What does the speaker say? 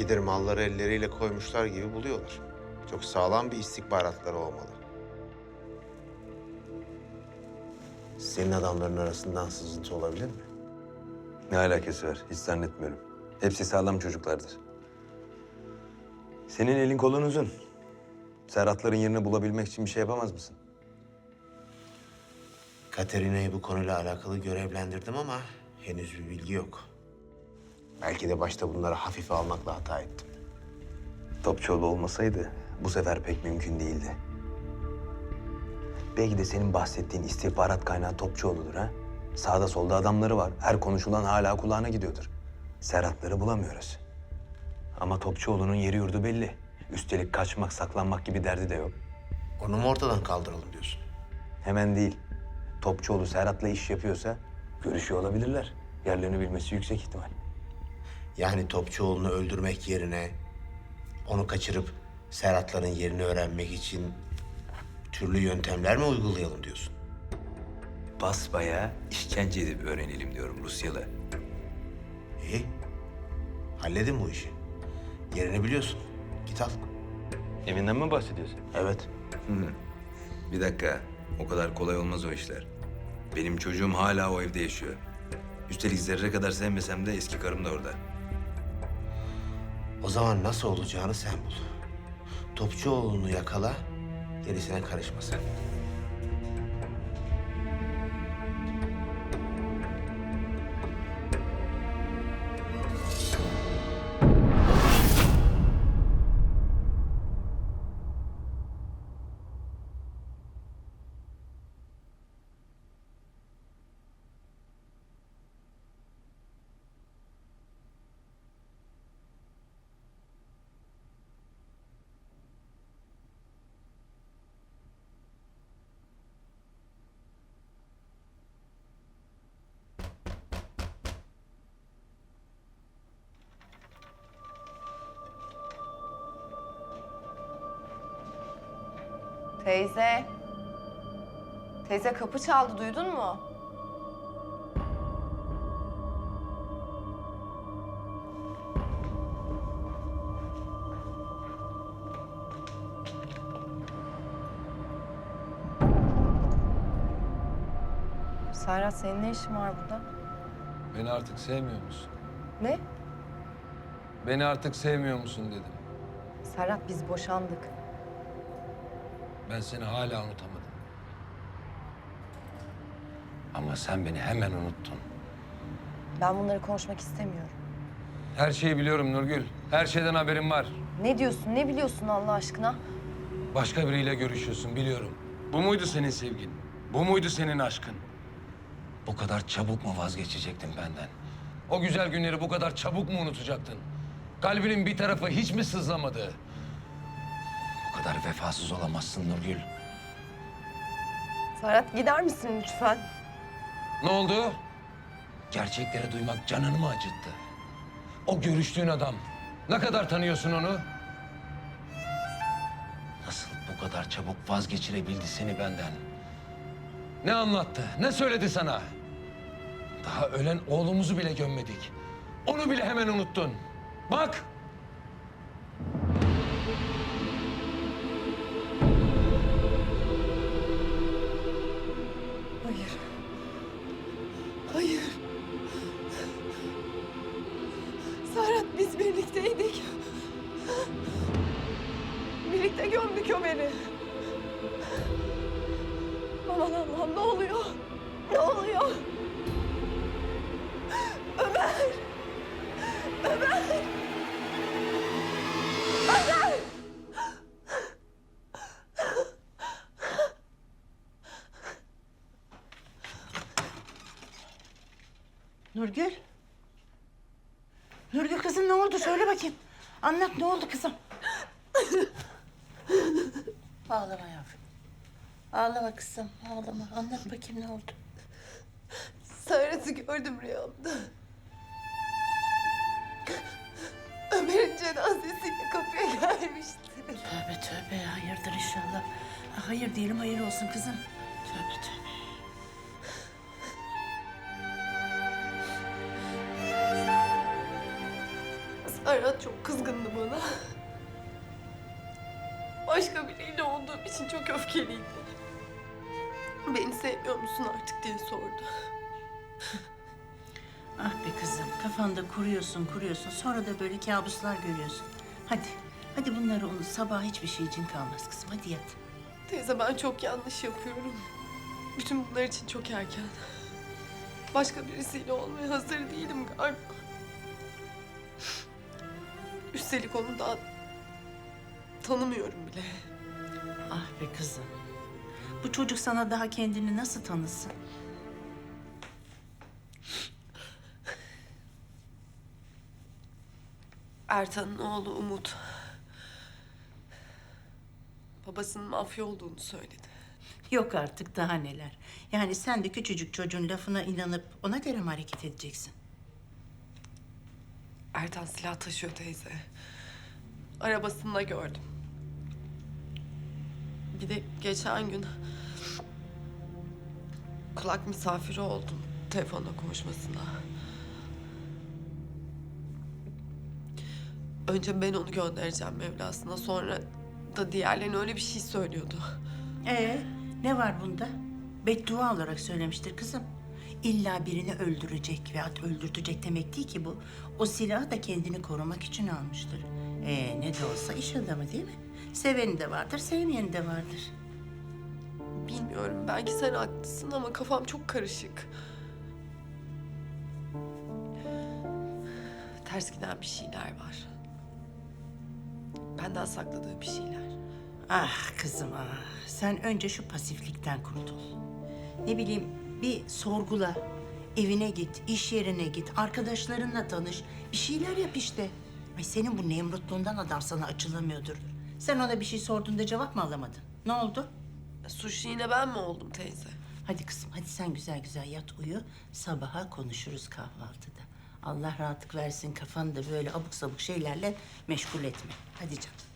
İkidir malları elleriyle koymuşlar gibi buluyorlar. Çok sağlam bir istihbaratları olmalı. Senin adamların arasından sızıntı olabilir mi? Ne alakası var? Hiç zannetmiyorum. Hepsi sağlam çocuklardır. Senin elin kolun uzun. Serhatların yerini bulabilmek için bir şey yapamaz mısın? Katerina'yı bu konuyla alakalı görevlendirdim ama henüz bir bilgi yok. Belki de başta bunları hafife almakla hata ettim. Topçuoğlu olmasaydı bu sefer pek mümkün değildi. Belki de senin bahsettiğin istihbarat kaynağı Topçuoğlu'dur ha? Sağda solda adamları var. Her konuşulan hala kulağına gidiyordur. Serhatları bulamıyoruz. Ama Topçuoğlu'nun yeri yurdu belli. Üstelik kaçmak, saklanmak gibi derdi de yok. Onu mu ortadan kaldıralım diyorsun? Hemen değil. Topçuoğlu Serhat'la iş yapıyorsa görüşüyor olabilirler. Yerlerini bilmesi yüksek ihtimal. Yani Topçuoğlu'nu öldürmek yerine onu kaçırıp Serhatların yerini öğrenmek için türlü yöntemler mi uygulayalım diyorsun? Basbaya işkence edip öğrenelim diyorum Rusyalı. İyi. Halledin bu işi. Yerini biliyorsun. Git al. Evinden mi bahsediyorsun? Evet. Bir dakika. O kadar kolay olmaz o işler. Benim çocuğum hala o evde yaşıyor. Üstelik zerre kadar sevmesem de eski karım da orada. O zaman nasıl olacağını sen bul. Topçuoğlu'nu yakala, gerisine karışma sen. Teyze. Teyze kapı çaldı duydun mu? Serhat senin ne işin var burada? Beni artık sevmiyor musun? Ne? Beni artık sevmiyor musun dedim. Serhat biz boşandık. Ben seni hala unutamadım. Ama sen beni hemen unuttun. Ben bunları konuşmak istemiyorum. Her şeyi biliyorum Nurgül. Her şeyden haberim var. Ne diyorsun, ne biliyorsun Allah aşkına? Başka biriyle görüşüyorsun biliyorum. Bu muydu senin sevgin? Bu muydu senin aşkın? Bu kadar çabuk mu vazgeçecektin benden? O güzel günleri bu kadar çabuk mu unutacaktın? Kalbinin bir tarafı hiç mi sızlamadı? Kadar vefasız olamazsın Nurgül. Serhat gider misin lütfen? Ne oldu? Gerçekleri duymak canını mı acıttı? O görüştüğün adam. Ne kadar tanıyorsun onu? Nasıl bu kadar çabuk vazgeçirebildi seni benden? Ne anlattı? Ne söyledi sana? Daha ölen oğlumuzu bile gömmedik. Onu bile hemen unuttun. Bak! Birlikte gömdük beni. Aman Allah'ım ne oluyor? Ne oluyor? Ömer! Ömer! Ömer! Nurgül. Nurgül kızım ne oldu? Söyle bakayım. Anlat ne oldu kızım? Ağlama yavrum. Ağlama kızım, ağlama. Anlat bakayım ne oldu? Serhat'ı gördüm rüyamda. Ömer'in cenazesiyle kapıya gelmişti. Tövbe tövbe hayırdır inşallah. Ha, Hayır diyelim hayır olsun kızım. Tövbe tövbe. Ferhat çok kızgındı bana. Biriyle olduğum için çok öfkeliydi. Beni sevmiyor musun artık diye sordu. Ah be kızım kafanda kuruyorsun kuruyorsun sonra da böyle kabuslar görüyorsun. Hadi hadi bunları unut sabah hiçbir şey için kalmaz kızım hadi yat. Teyze ben çok yanlış yapıyorum. Bütün bunlar için çok erken. Başka birisiyle olmaya hazır değilim galiba. Üstelik onu daha tanımıyorum bile. Ah be kızım. Bu çocuk sana daha kendini nasıl tanısın? Ertan'ın oğlu Umut. Babasının mafya olduğunu söyledi. Yok artık daha neler. Yani sen de küçücük çocuğun lafına inanıp ona göre mi hareket edeceksin? Ertan silah taşıyor teyze. Arabasında gördüm. Bir de geçen gün kulak misafiri oldum telefonla konuşmasına. Önce ben onu göndereceğim Mevlasına sonra da diğerlerine öyle bir şey söylüyordu. Ee, ne var bunda? Beddua olarak söylemiştir kızım. İlla birini öldürecek veya öldürtecek demek değil ki bu. O silahı da kendini korumak için almıştır. Ee, ne de olsa iş adamı değil mi? Seveni de vardır, sevmeyeni de vardır. Bilmiyorum belki sen haklısın ama kafam çok karışık. Ters giden bir şeyler var. Benden sakladığı bir şeyler. Ah kızım ah. Sen önce şu pasiflikten kurtul. Ne bileyim bir sorgula. Evine git, iş yerine git, arkadaşlarınla tanış. Bir şeyler yap işte. Ay senin bu nemrutluğundan adam sana açılamıyordur. Sen ona bir şey sorduğunda cevap mı alamadın? Ne oldu? Suçlu yine ben mi oldum teyze? Hadi kızım, hadi sen güzel güzel yat uyu. Sabaha konuşuruz kahvaltıda. Allah rahatlık versin kafanı da böyle abuk sabuk şeylerle meşgul etme. Hadi canım.